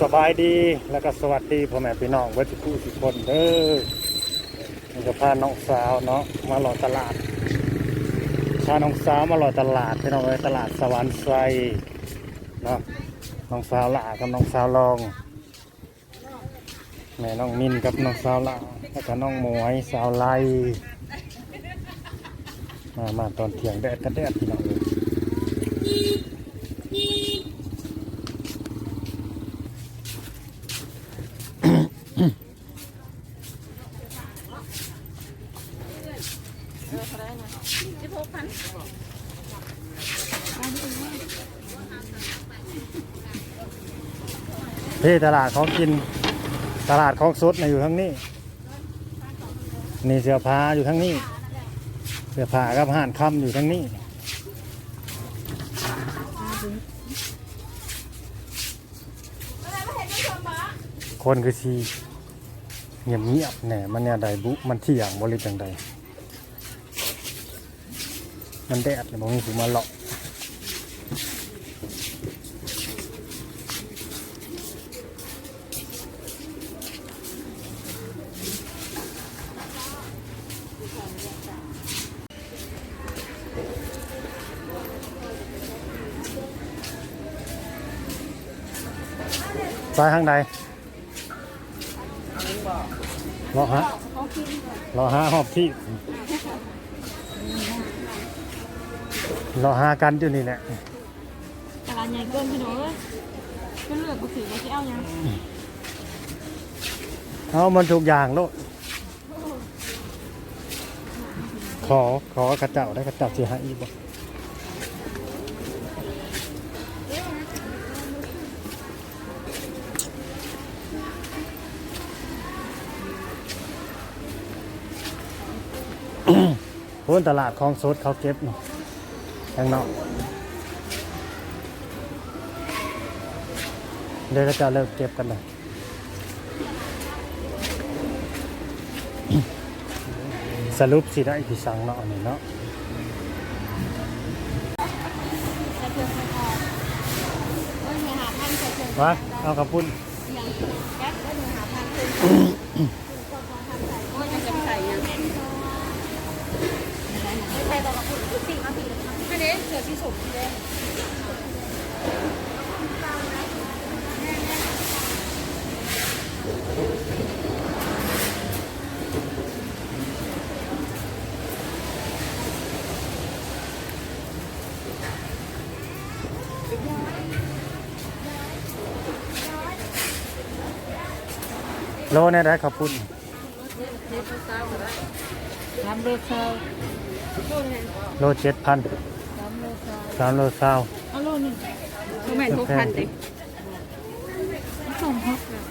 สบายดีแล้วก็สวัสดีพ่อแม่พี่น้องเวัดทุกทุกคนเด้อนี่ก็พาน้องสาวเนาะมาหล่อตลาดพาน้องสาวมาหล่อตลาดพี่น้องเอ้ยตลาดสวรรค์ไซเนาะน้องสาวละกับน้องสาวลองแม่น้องมินกับน้องสาวละแล้วก็น้องหมวยสาวไลมามาตอนเที่ยงแดดกระแดดพี่น้องเอ้ย สิบหกพัน พี่ตลาดของกินตลาดของสดนะอยู่ทั้งนี้นี่เสื้อผ้าอยู่ทั้งนี้ เสื้อผ้ากับห่านคำอยู่ทั้งนี้คนคือชีเงียบเงียบแหน่มันเนี่ยใดบุมันเที่ยงบริจังใดมันแดดเลยมองมีผู้มาเลาะ ซ้ายข้างใดรอฮะรอฮะหอบที่รอหากันอยู่นี่แหละตลาดใหญ่เกินพี่น้องเอ้ยก็เลือกกูสิว่าสิเอาหยังเอามันทุกอย่างโลดขอขอกระเจ้าได้กระเจ้าสิให้อีกบ่ พ้นตลาดคลองสดเขาเก็บนี่ข้างนอกเดี๋ยวก็จะเลิกเก็บกันเลยสรุปสิได้ที่สั่งเนาะอันนี้เนาะใส่เครื่องใส่ออกโอ้ยมีหาพันใส่เครื่องวะเอากระปุ้น ยังแก๊สได้มีหาพันขึ้นโอ้ยจะจะใส่ยังไม่ใช่ ตอนละคุณสิ่งมาผีอันนี้เสือที่สุดเลยโลเนี่ยได้กระปุ้นสามโลเซา โลนึงโลเจ็ดพันสามโลเซาสามโลเศร้าเอาโลนึงเขาแม่นหกพันเองสองหกเลย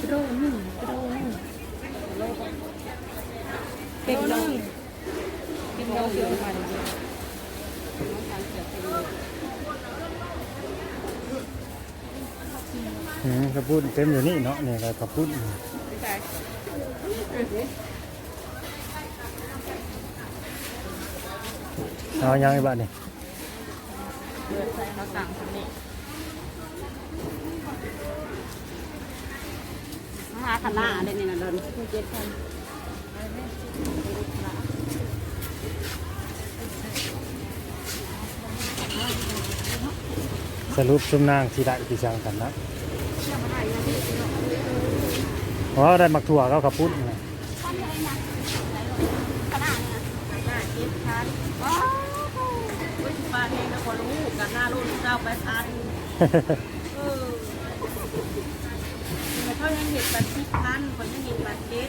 กระโดดหนึ่งกระโดดหนึ่งเป็นโลเป็นโลเดียวกันอืมกระปุ้นเต็มอยู่นี่เนาะนี่ก็กระปุ้น เอายังไงบ้างนี่เราสั่งคนนี้หาขนาดเลยนี่นะเดินเจ็ดพันสรุปชุมนางที่ได้ที่สั่งกันนะ เพราะว่าได้มักถั่วก็กระปุ้นนะขนาดเนี่ยขนาดเจ็ดพันว้าวอุ้ยปลาแห้งแล้วก็รู้กันหน้ารุ่นเจ้าไปพันเออแต่เขายังเห็นแบบสิบพันคนยังเห็นแบบเจ็ด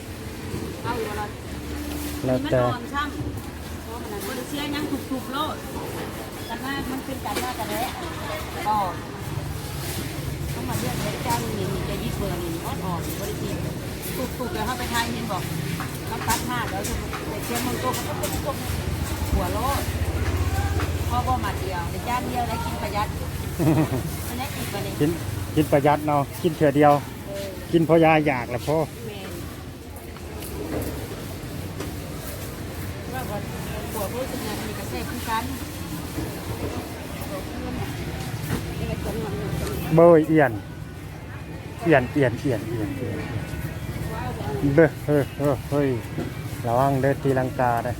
เอาอยู่ละแล้วมันแต่นอนช่ำเพราะมันบริเชียยังถูกๆโลดกันว่ามันเป็นการว่ากระแดะก็ต้อง มาเรียกเด็กจ้าหนึ่งจะยึดเบอร์หนึ่งออดออกบริเชียถูกๆแล้วเขาไปทายเห็นบอกน้ำตัดห้าแล้วจะเชียงมันตัวมันก็เป็นตัวหัวโลดพ่อบ่มาเดียวแต่จานเดียวได้กินประหยัดอันนี้กินไปเลยกินกินประหยัดเนาะกินเถื่อเดียว กินเพราะยาอยากแหละพ่อแมนว่าวันปวดรู้สึกไงมีกระแสคือกัน เบยเอียน เอียนเอียนเอียนเอียนเอียนเบ้อเฮ้ยเฮ้ยเระวังเด้อตีลังกาได้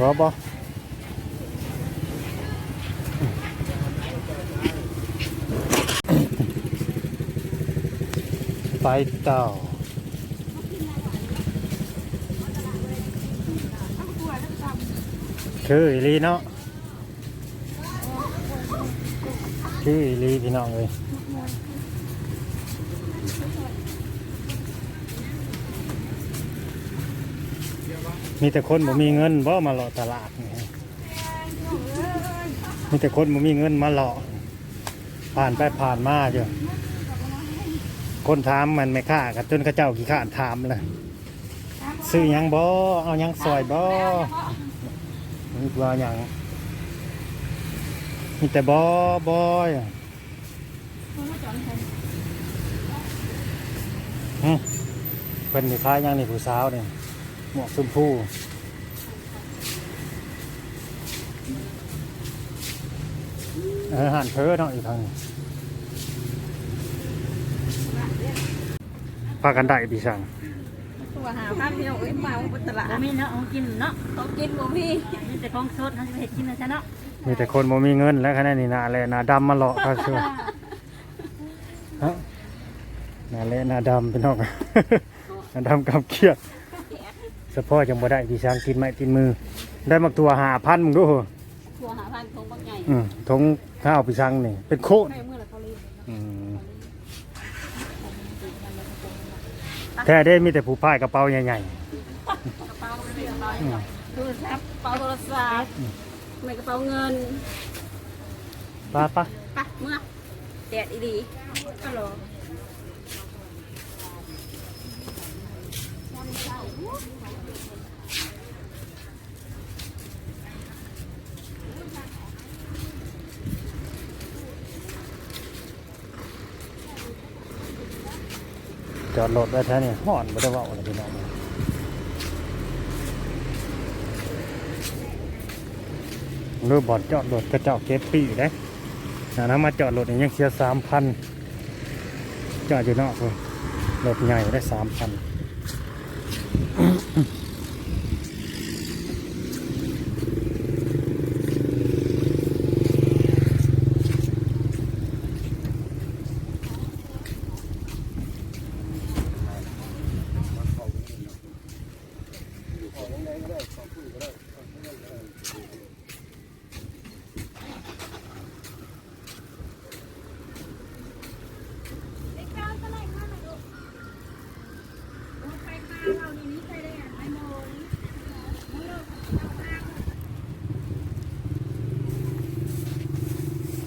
บ่บ่ไปต่อคืออีลีเนาะ คืออีลีพี่น้องเลยมีแต่คนบ่มีเงินบ่มาหล่อตลาดนี่มีแต่คนบ่มีเงินมาหล่อผ่านไปผ่านมาอยู่คนถามมันไม่ค่ากันจนข้าเจ้าขี้ข้านถามเลยซื้อยังบ่เอายังซอยบ่นี่ว่าหยัง มีแต่บ่บ่อยหึเพิ่นนี่คล้ายหยังนี่ผู้สาวนี่หมวกชมพูเออหันเพ้อเนาะอีกทางพากันได้พี่สั่งตัวหาพันเดียวเอ้ยมาอุตลาดบ่มีเนาะเอากินเนาะเขากินบ่มีมีแต่ของสดเขาจะไปเฮ็ดกินนะจ๊ะเนาะ มีแต่คนบ่มีเงินแล้วคะแนนนี่นาแลนาดำมาหลอกเขาเชื่อฮะนาแลนาดำเป็นนอกนาดำกำเกียดสะพ่อจังบ่ได้พี่ช้างกินไม้กินมือ ได้มักตัวหาพันมึงดูเหรอตัวหาพันทงบักใหญ่อืมทงข้าวพี่ช้างนี่เป็นโคตรให้มือละเขาลีอืมแท้ได้มีแต่ผู้พายกระเป๋าใหญ่กระเป๋าเรียบร้อยโทรศัพท์กระเป๋าโทรศัพท์ ในกระเป๋าเงินๆป้าป้าไปเมื่อแดดอีดีฮัลโหลจอดรถไว้แท้นี่ห่อนบ่ได้เว่าอะไรพี่น้อง เรือบ่อนจอดรถกระเจ้าเก็บปีได้นะนะมาจอดรถยังเสียสามพันจอดอยู่นอกเลยรถใหญ่ได้สามพัน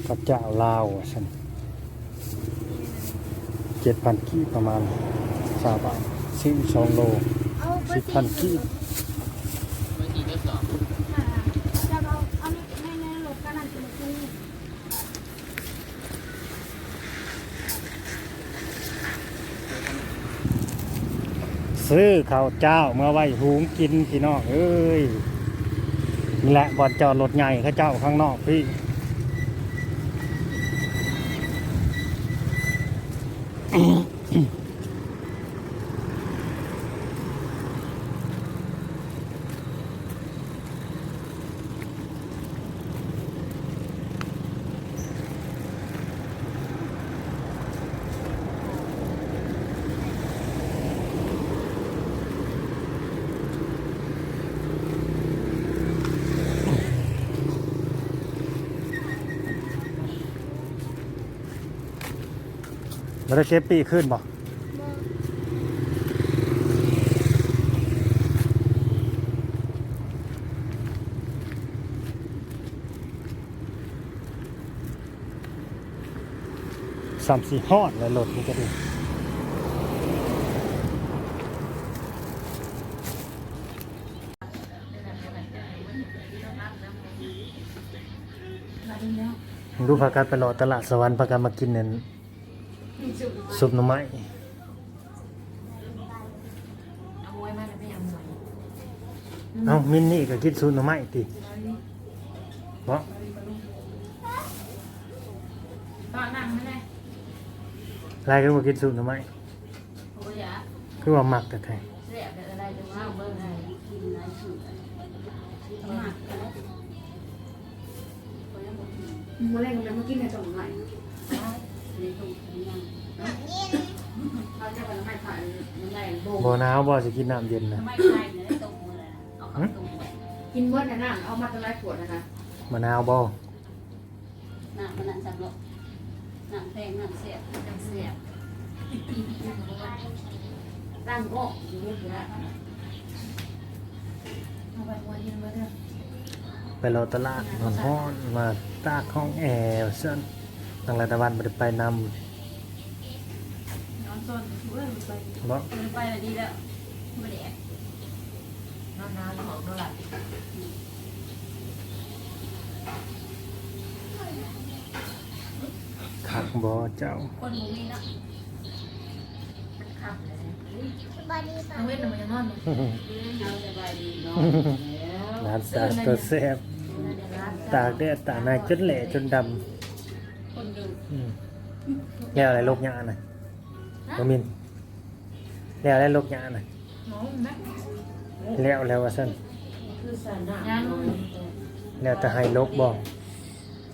กระเจ้าลาวอะฉันเจ็ดพันกี้ประมาณสาบาทสิบสองโลสิบพันกี่ซื้อข้าวเจ้าเมื่อไว้หุงกินพี่น้องเอ้ยนี่แหละบอนจอดรถใหญ่ข้าเจ้าข้างนอกพี่ Mm-hmm. เราได้เก็บปีขึ้นบ่สามสี่ฮอดแล้วรถนี่ก็ดีดูพากันไปรอตลาดสวรรค์พากันมากินเนี่ย ซุปหน่อไม้เอาไว้มาแล้วไม่เอาไว้เอ้ามินนี่ก็กินซุปหน่อไม้ติเพราะตอนนั่งไม่ได้ลายคือว่ากินสูตรหรือไม่โอ้ยอะคือว่าหมักแต่ไทยเสียบอะไรจังว่าเบิ่งให้กินหลายสูตรหมักกันแล้วมื่อไรกันเมื่อกี้เนี่ยส่งหน่อยในตรงนี้ยังเขาจะเป็นไม่ผ่านมันได้โบบ่หนาวบ่สิกินน้ำเย็นนะไม่ใช่เนี่ยได้ตรงมือเลยเอาเข้าตรงมือกินเมื่อนะนั่งเอามาตะไลขวดนะคะมะนาวบ่น้ำมันนั่นจับหรอกน้ำแพงน้ำเสียบน้ำเสียบตั้งโอ้ยนี่คือละเอาไปวันยินมาเถอะไปรอตลาดนอนฮ้อนมาตากห้องแอร์ซั่น ทางรัฐบาลบ่ได้ไปนำนอนซนเว้ยไปบ่ไปเลยดีแล้วไม่ได้น้ำน้ำหอมด้วยล่ะคักบ่เจ้าคนมุมีนะครับเอาเว้นมันจะนอนเนี่ยเราสบายดีเนาะร้านสาวตัวแซ่บตากแดดตากหน้าจนแหล่จนดำคนดูอืม แล้วอะไรโรคหยาน่ะบ่มินแล้วอะไรโรคหยาน่ะหมอนะแล้วแล้วว่าซั่นคือสนายังแล้วแต่ให้ลกบ่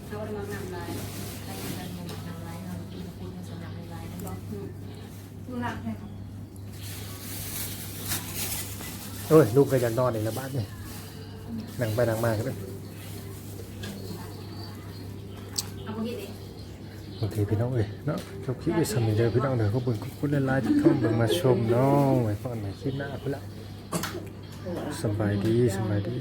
เขาได้มางานลายใครจะนำนำไรเรากินคุณสนามไรนะบอกดูหลักเลยโอ้ยลูกก็อยากนอนอีกแล้วบ้านนี่นั่งไปนั่งมาก็ได้ เอาพวกนี้ดิ โอเคพี่น้องเอ้ยเนาะจบคลิปไปสำเร็จเลยพี่น้องเด้อขอบคุณคุณหลายๆที่เข้ามามาชมเนาะไว้พบกันใหม่คลิปหน้าพุ่นละสบายดีสบายดี